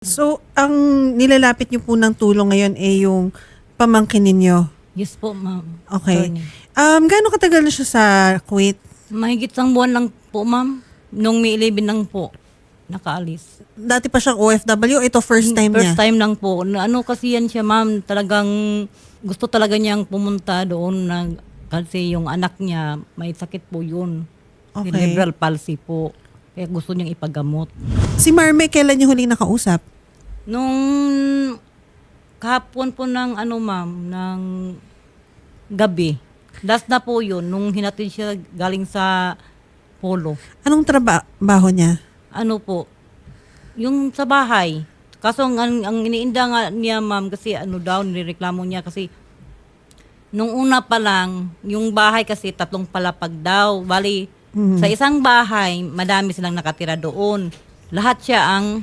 So, ang nilalapit niyo po ng tulong ngayon ay yung pamangkin ninyo. Yes po, ma'am. Okay. Attorney. Um, gaano katagal na siya sa Kuwait? Mahigit sang buwan lang po, ma'am. Nung May 11 lang po, nakaalis. Dati pa siyang OFW, ito first time First niya. time lang po. Na- Ano kasi yan siya, ma'am, talagang gusto talaga niyang pumunta doon na kasi yung anak niya may sakit po yun. Okay. Cerebral palsy po. Kaya gusto niyang ipagamot. Si Marme, kailan niyo huling nakausap? Nung kahapon po ng ano ma'am, ng gabi. Last na po yun, nung hinatid siya galing sa polo. Anong trabaho niya? Ano po, yung sa bahay. Kaso ang, ang, ang iniinda nga niya ma'am kasi ano daw, nireklamo niya kasi nung una pa lang, yung bahay kasi tatlong palapag daw. Bali, sa isang bahay, madami silang nakatira doon. Lahat siya ang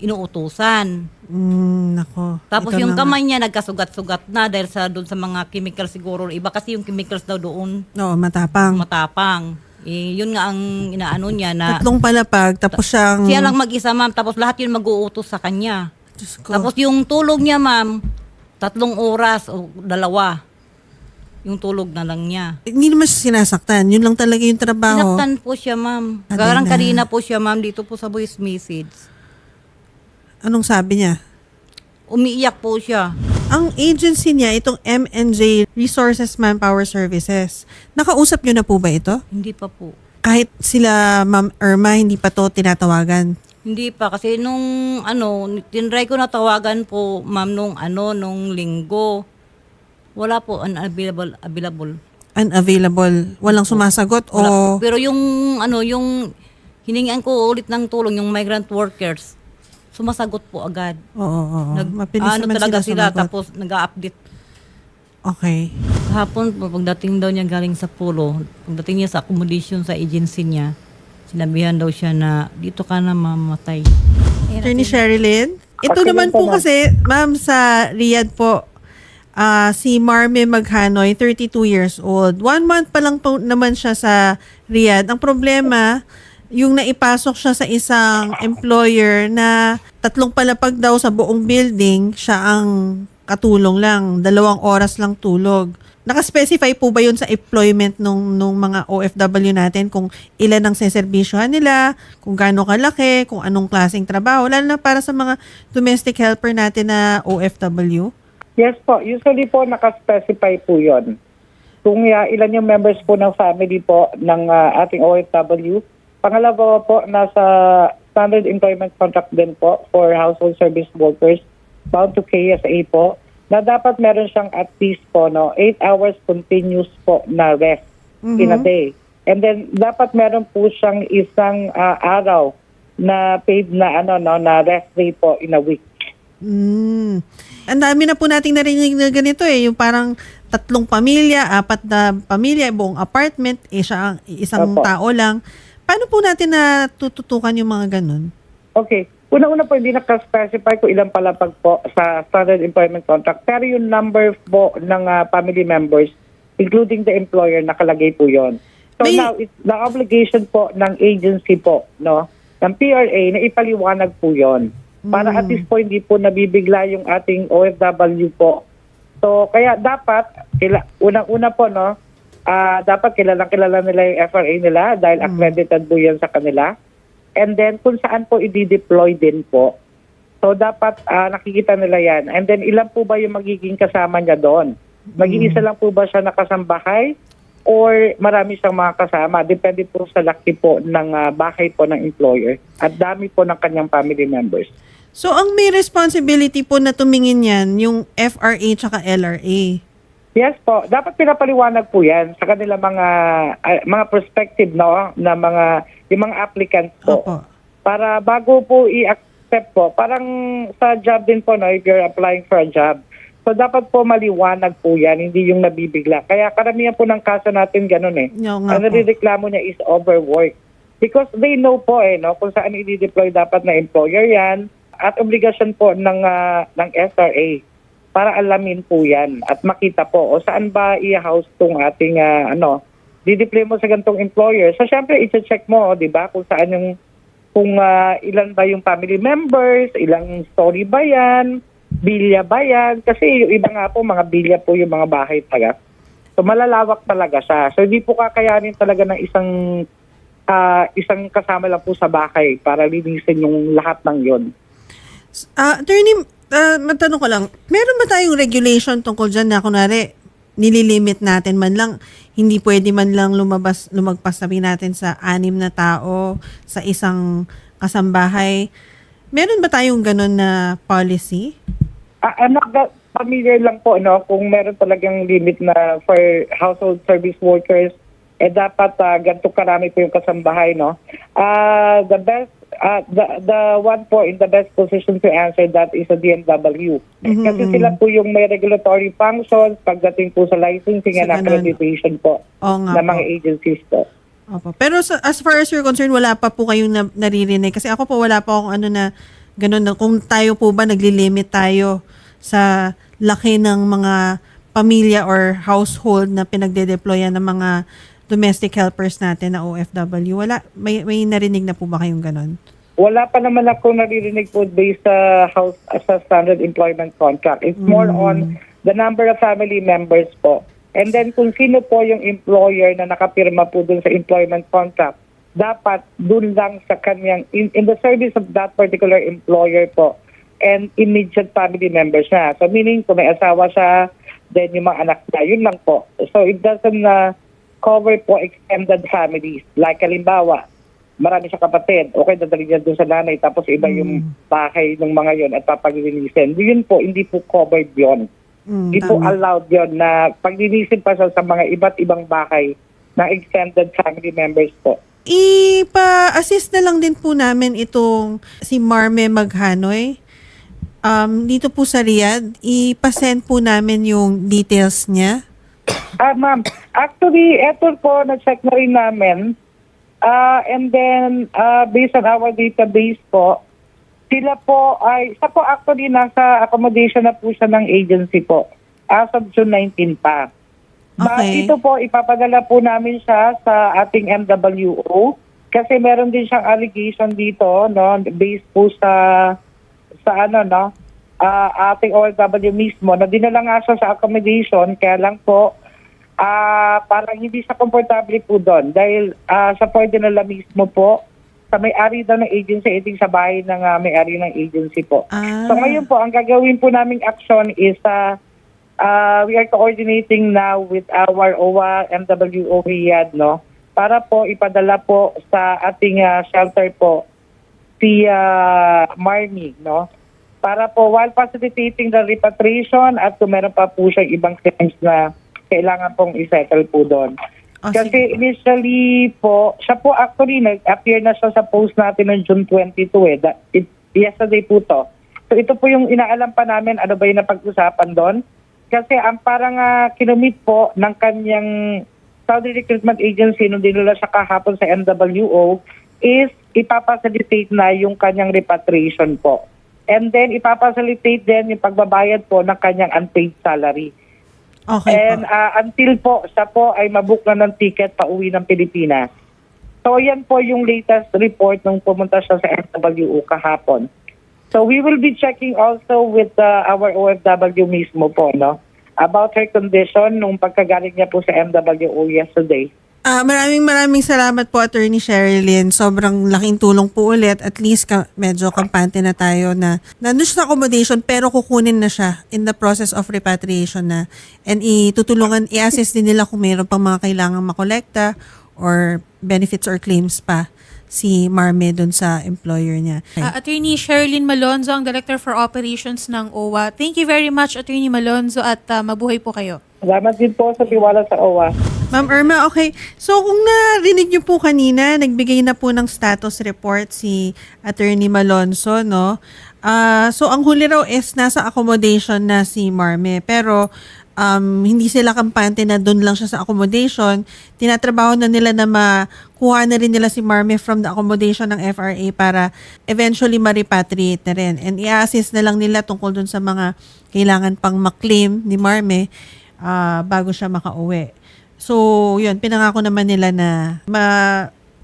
inuutusan. Mm, nako. Tapos Ito yung na kamay niya nagkasugat-sugat na dahil sa doon sa mga chemical siguro. Iba kasi yung chemicals daw doon Oo, matapang. matapang. Eh, yun nga ang inaano niya na Tatlong palapag, tapos siyang... siya lang mag-isa ma'am tapos lahat yun mag-uutos sa kanya. Tapos yung tulog niya ma'am, tatlong oras o dalawa. Yung tulog na lang niya. hindi naman siya sinasaktan. Yun lang talaga yung trabaho. Sinaktan po siya ma'am. Adena. Karang kanina po siya ma'am dito po sa voice message. Anong sabi niya? Umiiyak po siya. Ang agency niya, itong MNJ Resources Manpower Services, nakausap niyo na po ba ito? Hindi pa po. Kahit sila Ma'am Irma, hindi pa to tinatawagan. Hindi pa kasi nung ano, tinry ko na tawagan po ma'am nung ano nung linggo. Wala po unavailable available. Unavailable. Walang sumasagot Wala po. o... Pero yung ano yung hiningian ko ulit ng tulong yung migrant workers. Sumasagot po agad. Oo, oo, oo. Nag, Mabilis ano naman talaga sila sila, sumagot. tapos nag-update. Okay. Kahapon po, pagdating daw niya galing sa pulo, pagdating niya sa accommodation sa agency niya, sinabihan daw siya na dito ka na mamatay. Attorney Sherilyn, ito Okay naman po, kasi, ma'am, sa Riyadh po, ah, si Marme Maghanoy, 32 years old. One month pa lang po naman siya sa Riyadh. Ang problema, yung naipasok siya sa isang employer na tatlong palapag daw sa buong building, siya ang katulong lang. Dalawang oras lang tulog. Nakaspecify po ba yun sa employment nung, nung mga OFW natin kung ilan ang seservisyohan nila, kung gaano kalaki, kung anong klaseng trabaho, lalo na para sa mga domestic helper natin na OFW? Yes po, usually po nakaspecify po yon. Kung uh, ilan yung members po ng family po ng uh, ating OFW. Pangalawa po, nasa standard employment contract din po for household service workers bound to KSA po na dapat meron siyang at least po no 8 hours continuous po na rest in a day. And then dapat meron po siyang isang uh, araw na paid na ano no na rest day po in a week. Mm. Ang dami na po nating narinig na ganito eh, yung parang tatlong pamilya, apat na pamilya, buong apartment, eh siya ang isang Opo. tao lang. Paano po natin na tututukan yung mga ganun? Okay. Una-una po, hindi nakaspecify kung ilang palapag po sa standard employment contract. Pero yung number po ng ah, family members, including the employer, nakalagay po yon. So May- now, it's the obligation po ng agency po, no, ng PRA na ipaliwanag po yon. Para at least po hindi po nabibigla yung ating OFW po. So kaya dapat, unang-una po, no, ah dapat kilalang kilala nila yung FRA nila dahil accredited po yan sa kanila. And then kung saan po i-deploy din po. So dapat ah, nakikita nila yan. And then ilan po ba yung magiging kasama niya doon? Mag-iisa lang po ba siya nakasambahay? Or marami siyang mga kasama? Depende po sa laki po ng ah, bahay po ng employer at dami po ng kanyang family members. So, ang may responsibility po na tumingin yan, yung FRA tsaka LRA. Yes po, dapat pinapaliwanag po 'yan sa kanila mga ah, mga prospective no na mga yung mga applicants po. Opo. Para bago po i-accept po, parang sa job din po no if you're applying for a job. So dapat po maliwanag po 'yan, hindi yung nabibigla. Kaya karamihan po ng kaso natin ganun eh. Nga Ang po. nireklamo niya is overwork. Because they know po eh no kung saan i-deploy dapat na employer 'yan at obligasyon po ng ah, ng SRA para alamin po yan at makita po o saan ba i-house tong ating ah, ano, dideploy mo sa gantong employer. So syempre i-check mo, o, 'di ba, kung saan yung kung ah, ilan ba yung family members, ilang story ba yan, bilya ba yan. Kasi yung iba nga po, mga bilya po yung mga bahay talaga. So malalawak talaga siya. So hindi po kakayanin talaga ng isang ah, isang kasama lang po sa bahay para linisin yung lahat ng yon. Ah, attorney, ah, matanong ko lang, meron ba tayong regulation tungkol dyan na kunwari, nililimit natin man lang, hindi pwede man lang lumabas, lumagpas sabi natin sa anim na tao sa isang kasambahay. Meron ba tayong ganun na policy? Ah, anak, ga- familiar lang po, no? Kung meron talagang limit na for household service workers, eh dapat uh, ganito karami po yung kasambahay, no? Ah, the best, ah, the, the one po in the best position to answer that is a DMW. Kasi sila po yung may regulatory functions pagdating po sa licensing and Sa ganun. accreditation po ng mga po. agencies po. Opo. Pero sa, as far as you're concerned, wala pa po kayong na, naririnig. Kasi ako po, wala pa akong ano na, ganun na, kung tayo po ba naglilimit tayo sa laki ng mga pamilya or household na pinagde-deployan ng mga domestic helpers natin na OFW. Wala, may, may narinig na po ba kayong ganun? Wala pa naman ako naririnig po based sa house sa standard employment contract. It's more on the number of family members po. And then kung sino po yung employer na nakapirma po dun sa employment contract, dapat dun lang sa kanyang, in, in the service of that particular employer po, and immediate family members na. So meaning kung may asawa siya, then yung mga anak niya, yun lang po. So it doesn't uh, cover po extended families. Like halimbawa, marami siya kapatid, okay, dadali niya doon sa nanay, tapos iba yung bahay ng mga yon at papaglinisin. Yun po, hindi po covered yon. Mm, Hindi po tama. allowed yon na paglinisin pa siya sa mga iba't ibang bahay na extended family members po. Ipa-assist na lang din po namin itong si Marme Maghanoy. Um, dito po sa Riyadh, ipa-send po namin yung details niya. Ah, ma'am. Actually, eto po, na-check na rin namin. Ah, and then, ah, based on our database po, sila po ay, sa po actually nasa accommodation na po siya ng agency po. As of June 19 pa. Okay. ito po, ipapadala po namin siya sa ating MWO kasi meron din siyang allegation dito, no, based po sa sa ano, no, ah, ating OFW mismo na dinala nga siya sa accommodation, kaya lang po, ah parang hindi siya komportable po doon dahil ah ay dinala mismo po sa may-ari daw ng agency, iting sa bahay ng ah, may-ari ng agency po. Ah. So ngayon po, ang gagawin po naming action is uh, uh, we are coordinating now with our OWA MWO Riyadh, no? Para po ipadala po sa ating ah, shelter po si uh, Marmy, no? Para po while facilitating the repatriation at kung meron pa po siyang ibang claims na kailangan pong isettle po doon. Oh, Kasi sige. initially po, siya po actually nag-appear na siya sa post natin ng June 22 eh. That, it, yesterday po to. So ito po yung inaalam pa namin ano ba yung napag-usapan doon. Kasi ang parang uh, kinumit po ng kanyang Saudi Recruitment Agency nung dinula siya kahapon sa MWO is ipapacilitate na yung kanyang repatriation po. And then ipapacilitate din yung pagbabayad po ng kanyang unpaid salary. Okay And po. uh, until po, siya po ay mabook na ng ticket pa uwi ng Pilipinas. So yan po yung latest report nung pumunta siya sa MWO kahapon. So we will be checking also with uh, our OFW mismo po, no? About her condition nung pagkagaling niya po sa MWO yesterday. Ah, maraming maraming salamat po Attorney Sherilyn. Sobrang laking tulong po ulit. At least ka, medyo kampante na tayo na nandun sa accommodation pero kukunin na siya in the process of repatriation na. And itutulungan, i-assist din nila kung mayroon pang mga kailangang makolekta or benefits or claims pa si Marme dun sa employer niya. Uh, Attorney Sherilyn Malonzo, ang Director for Operations ng OWA. Thank you very much, Attorney Malonzo, at uh, mabuhay po kayo. Salamat din po sa tiwala sa OWA. Ma'am Irma, okay. So kung narinig niyo po kanina, nagbigay na po ng status report si Attorney Malonzo, no? Ah, so ang huli raw is nasa accommodation na si Marme. Pero um, hindi sila kampante na doon lang siya sa accommodation. Tinatrabaho na nila na makuha na rin nila si Marme from the accommodation ng FRA para eventually ma-repatriate na rin. And i-assist na lang nila tungkol doon sa mga kailangan pang maklaim ni Marme ah, bago siya makauwi. So, yun, pinangako naman nila na ma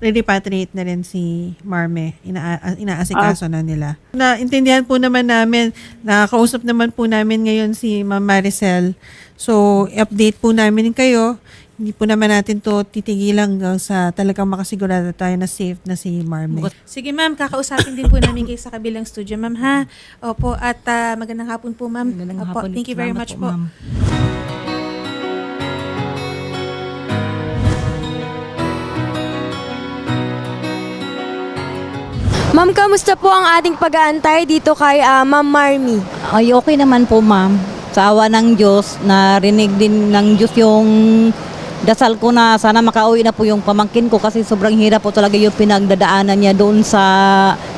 re-repatriate na rin si Marme. Ina inaasikaso na nila. Naintindihan po naman namin, nakakausap naman po namin ngayon si Ma'am Maricel. So, update po namin kayo. Hindi po naman natin to titigilan hanggang sa talagang makasigurado tayo na safe na si Marme. Sige ma'am, kakausapin din po namin kayo sa kabilang studio ma'am ha. Opo, at ah, magandang hapon po ma'am. Magandang Opo, hapon. thank you very Salamat much po. ma'am. Ma'am, kamusta po ang ating pag-aantay dito kay ah, Ma'am Marmy? Ay, okay naman po, ma'am. Sa awa ng Diyos, narinig din ng Diyos yung dasal ko na sana makauwi na po yung pamangkin ko kasi sobrang hirap po talaga yung pinagdadaanan niya doon sa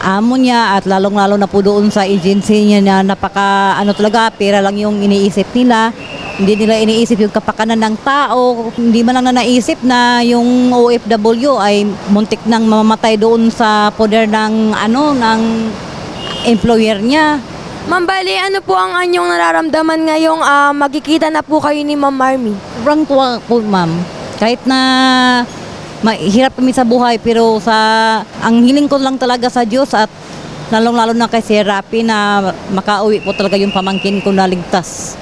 amo niya at lalong-lalo na po doon sa agency niya na napaka ano talaga pera lang yung iniisip nila. Hindi nila iniisip yung kapakanan ng tao. Hindi man lang na naisip na yung OFW ay muntik nang mamamatay doon sa poder ng ano ng employer niya Ma'am, bali, ano po ang anyong nararamdaman ngayong ah, magkikita na po kayo ni Ma'am Marmy? Sobrang tuwa po, ma'am. Kahit na mahirap kami sa buhay, pero sa ang hiling ko lang talaga sa Diyos at lalong-lalo na kay Sir Rapi na makauwi po talaga yung pamangkin ko na ligtas.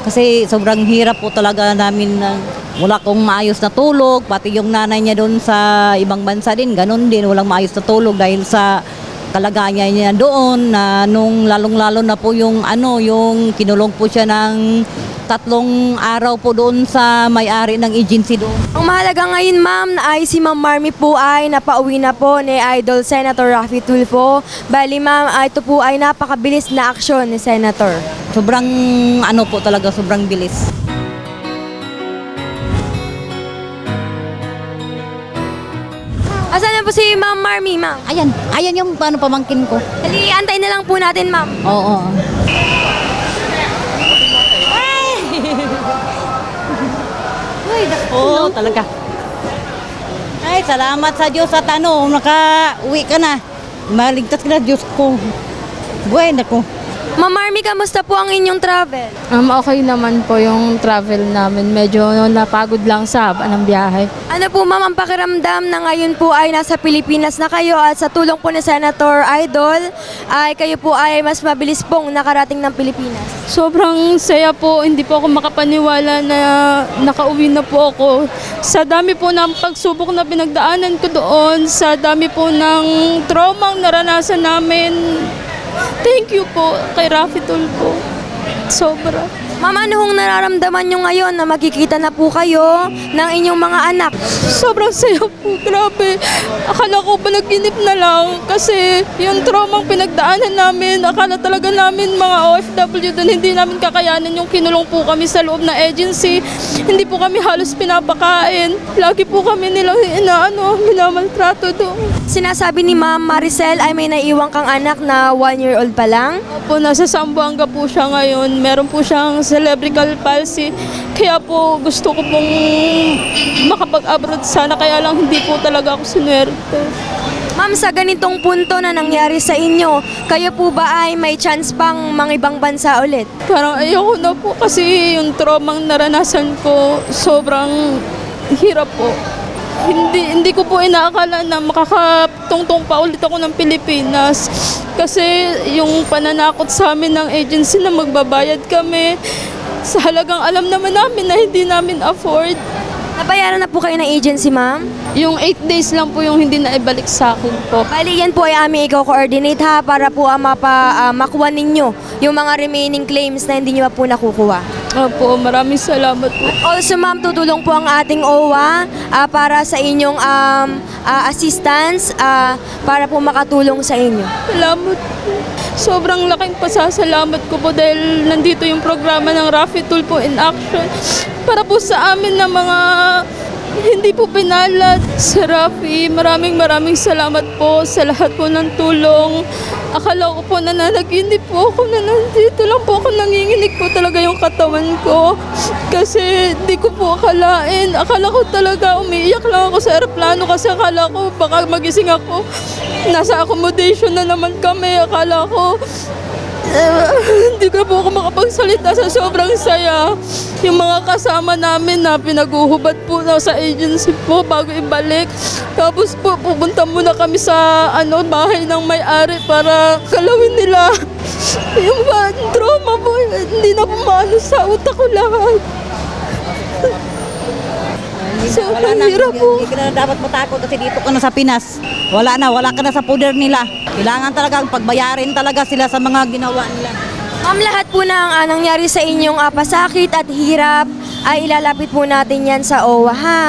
Kasi sobrang hirap po talaga namin na wala kong maayos na tulog, pati yung nanay niya doon sa ibang bansa din, ganun din, walang maayos na tulog dahil sa kalagayan niya doon na nung lalong-lalo na po yung ano, yung kinulong po siya ng tatlong araw po doon sa may-ari ng agency doon. Ang mahalaga ngayon, ma'am, na ay si Ma'am Marmy po ay napauwi na po ni Idol Senator Raffy Tulfo. Bali, ma'am, ito po ay napakabilis na aksyon ni Senator. Sobrang ano po talaga, sobrang bilis. Po si Ma'am Marmy, ma'am? Ayan, ayan yung paano pamangkin ko. Dali, antay na lang po natin, ma'am. Oo. Ay, Oo, talaga. Ay, salamat sa Diyos at ano, naka-uwi ka na. Maligtas ka na, Diyos ko. Buhay na ko. Ma'am Marmy, kamusta po ang inyong travel? Um, okay naman po yung travel namin. Medyo napagod lang sa haba ng biyahe. Ano po ma'am ang pakiramdam na ngayon po ay nasa Pilipinas na kayo at sa tulong po ni Senator Idol ay kayo po ay mas mabilis pong nakarating ng Pilipinas? Sobrang saya po. Hindi po ako makapaniwala na nakauwi na po ako. Sa dami po ng pagsubok na pinagdaanan ko doon, sa dami po ng traumang naranasan namin. Thank you po kay Rafi Tulpo. Sobra. Ma'am, ano hong nararamdaman nyo ngayon na magkikita na po kayo ng inyong mga anak? Sobrang saya po, grabe. Akala ko ba naginip na lang kasi yung traumang pinagdaanan namin, akala talaga namin mga OFW doon, hindi namin kakayanan yung kinulong po kami sa loob ng agency. Hindi po kami halos pinapakain. Lagi po kami nilang inaano, minamaltrato doon. Sinasabi ni Ma'am Maricel ay may naiwang kang anak na one year old pa lang. Po, nasa Sambuanga po siya ngayon. Meron po siyang cerebral palsy. Kaya po gusto ko pong makapag-abroad sana. Kaya lang hindi po talaga ako sinuwerte. Ma'am, sa ganitong punto na nangyari sa inyo, kayo po ba ay may chance pang mga ibang bansa ulit? Parang ayoko na po kasi yung traumang naranasan ko sobrang hirap po. Hindi hindi ko po inaakala na makakatungtong pa ulit ako ng Pilipinas. Kasi yung pananakot sa amin ng agency na magbabayad kami sa halagang alam naman namin na hindi namin afford. Nabayaran na po kayo ng agency, ma'am? Yung 8 days lang po yung hindi na ibalik sa akin po. Bali, yan po ay aming i-coordinate ha para po ah, mapa, ah, makuha ninyo yung mga remaining claims na hindi nyo pa po nakukuha. Opo, maraming salamat po. Also ma'am, tutulong po ang ating OWA ah, para sa inyong um, ah, assistance ah, para po makatulong sa inyo. Salamat po. Sobrang laking pasasalamat ko po dahil nandito yung programa ng Rafi Tulpo in Action para po sa amin na mga hindi po pinalad. Sa Rafi, maraming maraming salamat po sa lahat po ng tulong. Akala ko po na nanaginip po ako na nandito lang po ako nanginginig po talaga yung katawan ko. Kasi di ko po akalain. Akala ko talaga umiiyak lang ako sa aeroplano kasi akala ko baka magising ako. Nasa accommodation na naman kami. Akala ko hindi Hindi ka po ako makapagsalita sa sobrang saya. Yung mga kasama namin na pinaguhubad po na sa agency po bago ibalik. Tapos po pupunta muna kami sa ano bahay ng may-ari para galawin nila. Yung trauma po, hindi na po maano sa utak ko lahat. So, Wala ang na, hirap po. hindi ka na dapat matakot kasi dito ka na sa Pinas. Wala na, wala ka na sa poder nila. Kailangan talaga pagbayarin talaga sila sa mga ginawa nila. Ma'am, lahat po ng ah, nangyari sa inyong ah, pasakit at hirap ay ilalapit po natin yan sa OWA, ha?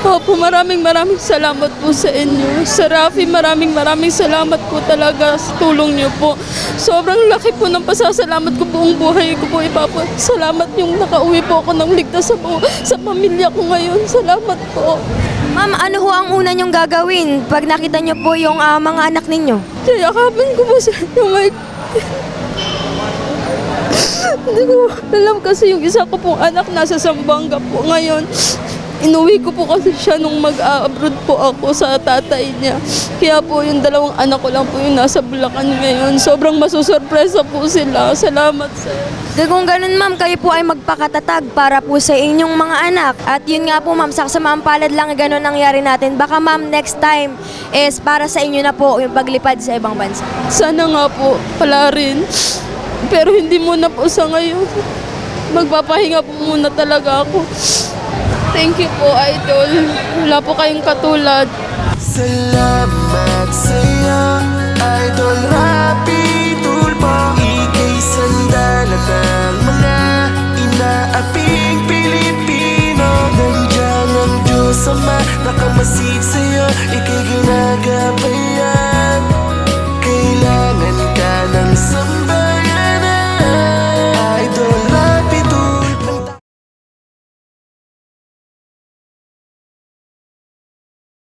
Opo, maraming maraming salamat po sa inyo. Sa Rafi, maraming maraming salamat po talaga sa tulong niyo po. Sobrang laki po ng pasasalamat ko buong buhay ko po ipapa. Salamat yung nakauwi po ako ng ligtas sa, bu- sa pamilya ko ngayon. Salamat po. Ma'am, ano ho ang una niyong gagawin pag nakita niyo po yung ah, mga anak ninyo? Yayakapin ko po sa inyo, Mike. Hindi ko alam kasi yung isa ko pong anak nasa Sambanga po ngayon. Inuwi ko po kasi siya nung mag-abroad po ako sa tatay niya. Kaya po yung dalawang anak ko lang po yung nasa Bulacan ngayon. Sobrang masusurpresa po sila. Salamat sa Dahil kung ganun ma'am, kayo po ay magpakatatag para po sa inyong mga anak. At yun nga po ma'am, sa kasamaang palad lang ganun nangyari natin. Baka ma'am, next time is para sa inyo na po yung paglipad sa ibang bansa. Sana nga po, pala rin. Pero hindi muna po sa ngayon. Magpapahinga po muna talaga ako. Thank you po, Idol. Wala po kayong katulad. Salamat sa'yo Idol Rapi Tulpo Ika'y sandalat ng mga inaaping Pilipino Nandiyan ang Diyos Ama Nakamasid sa'yo